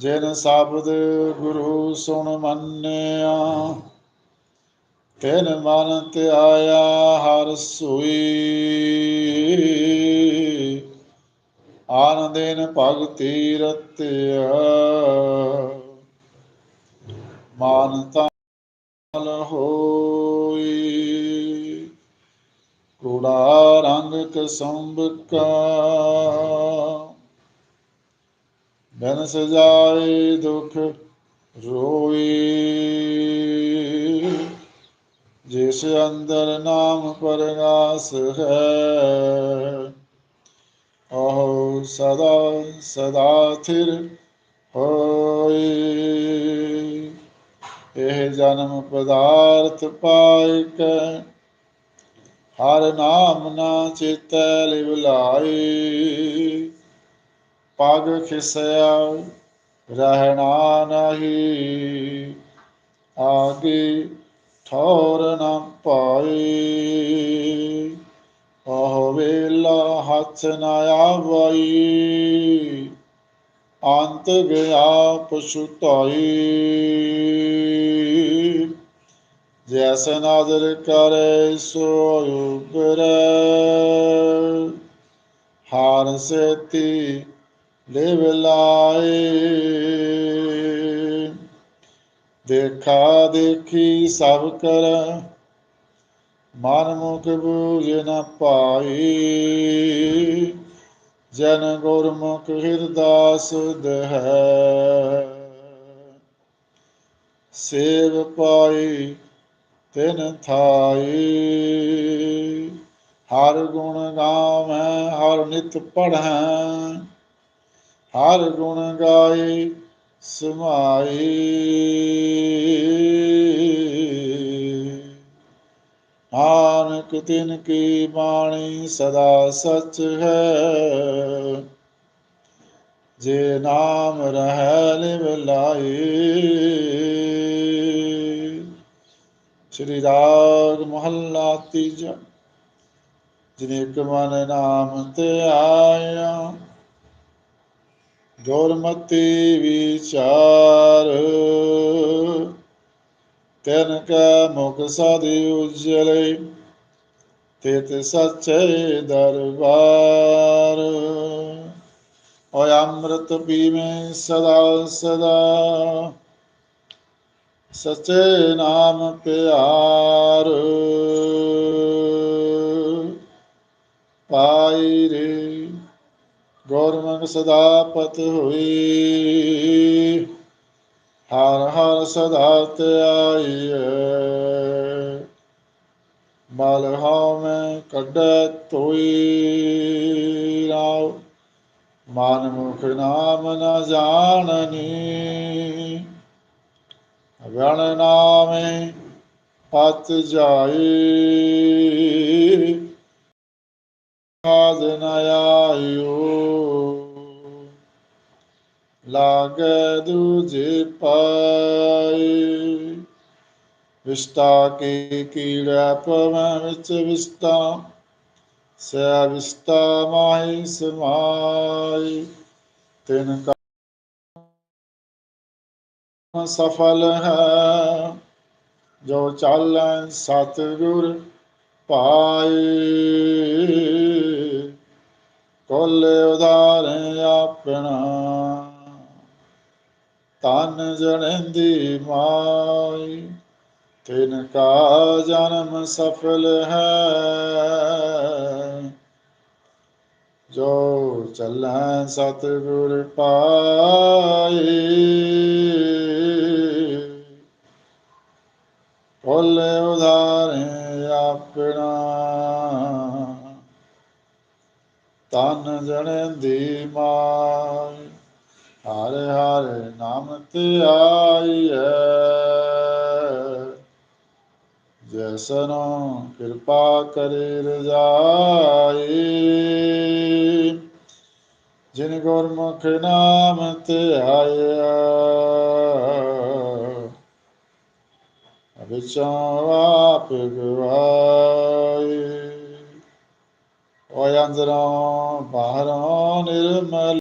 ਜਿਨ ਸ਼ਬਦ ਗੁਰੂ ਸੁਣ ਮੰਨਿਆ, ਤਿਨ ਮਨ ਧਿਆਇਆ ਹਰ ਸੋਈ। ਆਨੰਦਿਨ ਭਗਤੀ ਰਤਿਆ ਮਾਨਤਾ ਹੋਈ। ਕੂੜਾ ਰੰਗ ਕਸੰਬ ਕਾ ਬਨ ਸਜਾਏ ਦੁਖ ਰੋਈ। ਜਿਸ ਅੰਦਰ ਨਾਮ ਪਰਗਾਸ ਹੈ ਉਹ ਸਦਾ ਸਦਾ ਥਿਰ ਹੋਈ। ਇਹ ਜਨਮ ਪਦਾਰਥ ਪਾਇ ਕੈ ਹਰ ਨਾਮ ਨਾ ਚੇਤੈ ਲਿਵ ਲਾਈ। ਪਗ ਖਿਸਿਆ ਰਹਿਣਾ ਨਹੀਂ। ਆਗੇ ਠੌਰ ਨਾ ਪਾਈ ਉਹ ਵੇਲਾ ਹੱਥ ਨਾ ਆਵਈ। ਅੰਤ ਗਿਆ ਪਛੁਤਾਈ ਜੈਸ ਨਾਦਰ ਕਰੇ ਸੋ ਉਬਰੈ ਹਾਰ ਸੇਤੀ ਲਿਵ ਲਾਏ। ਦੇਖਾ ਦੇਖੀ ਸਭ ਕਰ, ਮਨ ਮੁਖ ਬੂਝ ਨ ਪਾਈ। ਜਨ ਗੁਰਮੁਖ ਹਿਰਦਾਸ ਦਹਿ ਹੈ। ਸੇਵ ਪਾਈ ਤਿਨ ਥਾਈ। ਹਰ ਗੁਣ ਗਾਵੈ, ਹਰ ਨਿਤ ਪੜ੍ਹੈ। ਹਰ ਗੁਣ ਗਾਏ ਸਮਾਈ ਨਾਨਕ ਤਿਨ ਕੀ ਬਾਣੀ ਸਦਾ ਸੱਚ ਹੈ। ਜੇ ਨਾਮ ਰਹਿ ਲਿਵ ਲਾਈ ਸ੍ਰੀ ਰਾਗ ਮਹੱਲਾ ਤੀਜਾ। ਜਿਨੇ ਇੱਕ ਮਨ ਨਾਮ ਤੇ ਆਇਆ ਗੁਰਮਤਿ ਵਿਚਾਰ। ਤੈਨ ਕਾ ਮੁਖ ਸਾਧਿ ਉਜਲੇ, ਤਿਤ ਸੱਚੇ ਦਰਬਾਰ। ਓਏ ਅੰਮ੍ਰਿਤ ਪੀਵੇਂ ਸਦਾ ਸਦਾ, ਸੱਚੇ ਨਾਮ ਪਿਆਰ। ਪਾਈ ਰੇ ਸਦਾ ਪਤ ਹੋਈ ਹਰ ਹਰ ਸਦਾ ਧਿਆਈਐ ਮਲ ਮੈਂ ਕੱਢੈ ਤੋਈ ਰਾਉ, ਮਨ ਮੁਖ ਨਾਮ ਨ ਜਾਣਨੀ। ਗਣ ਨਾਮੇ ਪਤ ਜਾਈ। ਆਦ ਨ ਆਇਓ। ਲਾਗੇ ਦੂਜੇ ਪਾਈ ਵਿਸਤਾ ਕੀ ਕੀੜਾ ਪਵੈ ਵਿੱਚ ਵਿਸਤਾ ਸੈ ਵਿਸਤਾ ਮਾਹੀ ਸਮਾਈ। ਤਿਨ ਕਾ ਸਫਲ ਹੈ। ਜੋ ਚਾਲੈ ਸਤਿਗੁਰ ਪਾਏ। ਕੋਲ ਉਦਾਰੇ ਆਪਣਾ। ਤਨ ਜਣਦੀ ਮਾਈ, ਤਿਨ ਕਾ ਜਨਮ ਸਫਲ ਹੈ। ਜੋ ਚੱਲੈ ਸਤਿਗੁਰ ਪਾਏ ਕੋਲ ਉਦਾਰੇ ਆਪਣਾ। ਤਨ ਜਣਦੀ ਮਾਈ ਹਰ ਹਰ ਨਾਮ ਤੇ ਆਈਐ ਜੈਸਨੋ ਕਿਰਪਾ ਕਰੇ ਰਜਾਈ। ਜਿਨ ਗੁਰਮੁਖ ਨਾਮ ਤੇ ਆਇਆ ਵਿਚਾਂ ਆਪ ਗਵਾਈ। ਓਏ ਅੰਦਰੋਂ ਬਾਹਰੋਂ ਨਿਰਮਲ